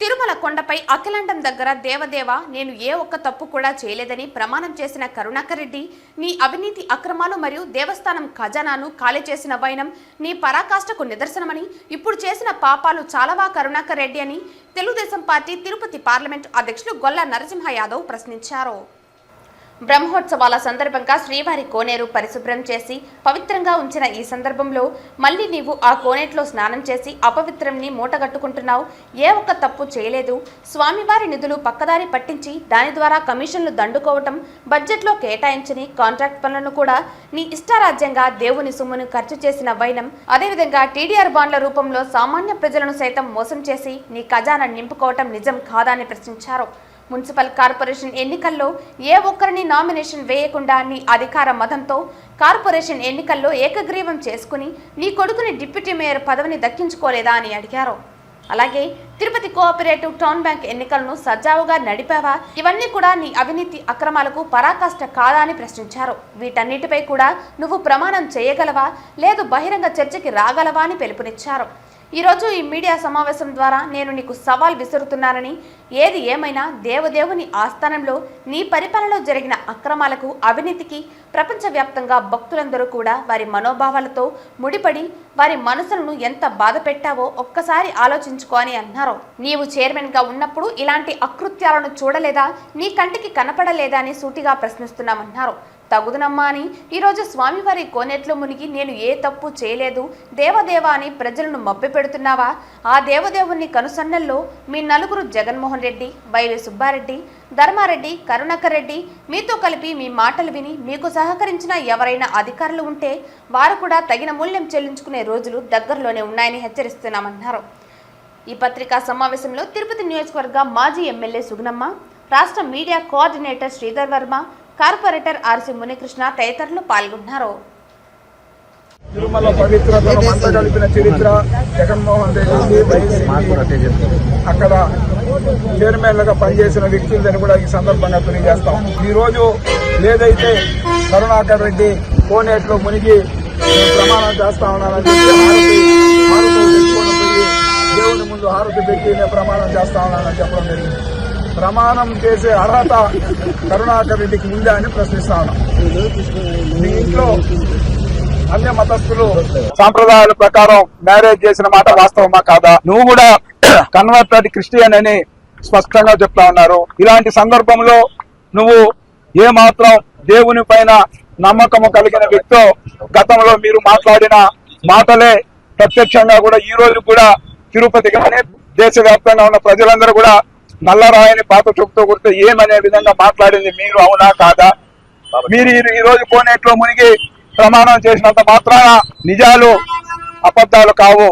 తిరుమల కొండపై అఖిలాండం దగ్గర దేవదేవ నేను ఏ ఒక్క తప్పు కూడా చేయలేదని ప్రమాణం చేసిన కరుణాకరెడ్డి నీ అవినీతి అక్రమాలు మరియు దేవస్థానం ఖజానాను ఖాళీ చేసిన వైనం నీ పరాకాష్ఠకు నిదర్శనమని ఇప్పుడు చేసిన పాపాలు చాలావా కరుణాకర్ రెడ్డి అని తెలుగుదేశం పార్టీ తిరుపతి పార్లమెంటు అధ్యక్షులు గొల్ల నరసింహ యాదవ్ ప్రశ్నించారు. బ్రహ్మోత్సవాల సందర్భంగా శ్రీవారి కోనేరు పరిశుభ్రం చేసి పవిత్రంగా ఉంచిన ఈ సందర్భంలో మళ్ళీ నీవు ఆ కోనేట్లో స్నానం చేసి అపవిత్రంని మూటగట్టుకుంటున్నావు. ఏ ఒక్క తప్పు చేయలేదు. స్వామివారి నిధులు పక్కదారి పట్టించి దాని ద్వారా కమిషన్లు దండుకోవటం బడ్జెట్లో కేటాయించని కాంట్రాక్ట్ పనులను కూడా నీ ఇష్టారాజ్యంగా దేవుని సొమ్మును ఖర్చు చేసిన వైనం అదేవిధంగా టీడీఆర్ బాండ్ల రూపంలో సామాన్య ప్రజలను సైతం మోసం చేసి నీ ఖజానా నింపుకోవటం నిజం కాదా అని ప్రశ్నించారు. మున్సిపల్ కార్పొరేషన్ ఎన్నికల్లో ఏ ఒక్కరిని నామినేషన్ వేయకుండా నీ అధికార మతంతో కార్పొరేషన్ ఎన్నికల్లో ఏకగ్రీవం చేసుకుని నీ కొడుకుని డిప్యూటీ మేయర్ పదవిని దక్కించుకోలేదా అని అడిగారు. అలాగే తిరుపతి కోఆపరేటివ్ టౌన్ బ్యాంక్ ఎన్నికలను సజావుగా నడిపావా? ఇవన్నీ కూడా నీ అవినీతి అక్రమాలకు పరాకాష్ట కాదా అని ప్రశ్నించారు. వీటన్నిటిపై కూడా నువ్వు ప్రమాణం చేయగలవా? లేదు బహిరంగ చర్చకి రాగలవా అని పిలుపునిచ్చారు. ఈరోజు ఈ మీడియా సమావేశం ద్వారా నేను నీకు సవాల్ విసురుతున్నానని ఏది ఏమైనా దేవదేవుని ఆస్థానంలో నీ పరిపాలనలో జరిగిన అక్రమాలకు అవినీతికి ప్రపంచవ్యాప్తంగా భక్తులందరూ కూడా వారి మనోభావాలతో ముడిపడి వారి మనసులను ఎంత బాధ పెట్టావో ఒక్కసారి ఆలోచించుకో అని అన్నారు. నీవు చైర్మన్గా ఉన్నప్పుడు ఇలాంటి అకృత్యాలను చూడలేదా? నీ కంటికి కనపడలేదా? అని సూటిగా ప్రశ్నిస్తున్నామన్నారు. తగుదునమ్మా అని. ఈరోజు స్వామివారి కోనేట్లో మునిగి నేను ఏ తప్పు చేయలేదు. దేవదేవ అని ప్రజలను మబ్బి పెడుతున్నావా? ఆ దేవదేవుని కనుసన్నల్లో మీ నలుగురు జగన్మోహన్ రెడ్డి బైవి సుబ్బారెడ్డి ధర్మారెడ్డి కరుణాకర్ రెడ్డి మీతో కలిపి మీ మాటలు విని మీకు సహకరించిన ఎవరైనా అధికారులు ఉంటే వారు కూడా తగిన మూల్యం చెల్లించుకునే రోజులు దగ్గరలోనే ఉన్నాయని హెచ్చరిస్తున్నామన్నారు. ఈ పత్రికా సమావేశంలో తిరుపతి నియోజకవర్గ మాజీ ఎమ్మెల్యే సుగుణమ్మ రాష్ట్ర media coordinator Sridhar Varma corporator R C Munikrishna తదితరులు పాల్గొన్నారు. తిరుమల పవిత్రతను మంట కలిపిన చరిత్ర జగన్మోహన్ రెడ్డి అక్కడ చైర్మన్లుగా పనిచేసిన వ్యక్తులని కూడా ఈ సందర్భంగా తెలియజేస్తాం. ఈ రోజు ఏదైతే కరుణాకర్ రెడ్డి కోనేట్లో మునిగి ప్రమాణం చేస్తా ఉన్నానని దేవుని ముందు హారతి పెట్టి నేను ప్రమాణం చేస్తా ఉన్నానని చెప్పడం జరిగింది. ప్రమాణం చేసే అర్హత కరుణాకర్ రెడ్డికి ఉందా అని ప్రశ్నిస్తాను. దీంట్లో అన్య మతస్థులు సాంప్రదాయాల ప్రకారం మ్యారేజ్ చేసిన మాట వాస్తవమా కాదా? నువ్వు కూడా కన్వర్టెడ్ క్రిస్టియన్ అని స్పష్టంగా చెప్తా ఉన్నారు. ఇలాంటి సందర్భంలో నువ్వు ఏ మాత్రం దేవుని పైన నమ్మకము కలిగిన వ్యక్తో గతంలో మీరు మాట్లాడిన మాటలే ప్రత్యక్షంగా కూడా ఈ రోజు కూడా తిరుపతి కానీ దేశవ్యాప్తంగా ఉన్న ప్రజలందరూ కూడా నల్లరాయని పాత చూపుతూ కొడితే ఏమనే విధంగా మాట్లాడింది మీరు అవునా కాదా? మీరు ఈ- ఈ రోజు కోనేట్లో మునిగి ప్రమాణం చేసినంత మాత్రాన నిజాలు అబద్ధాలు కావు.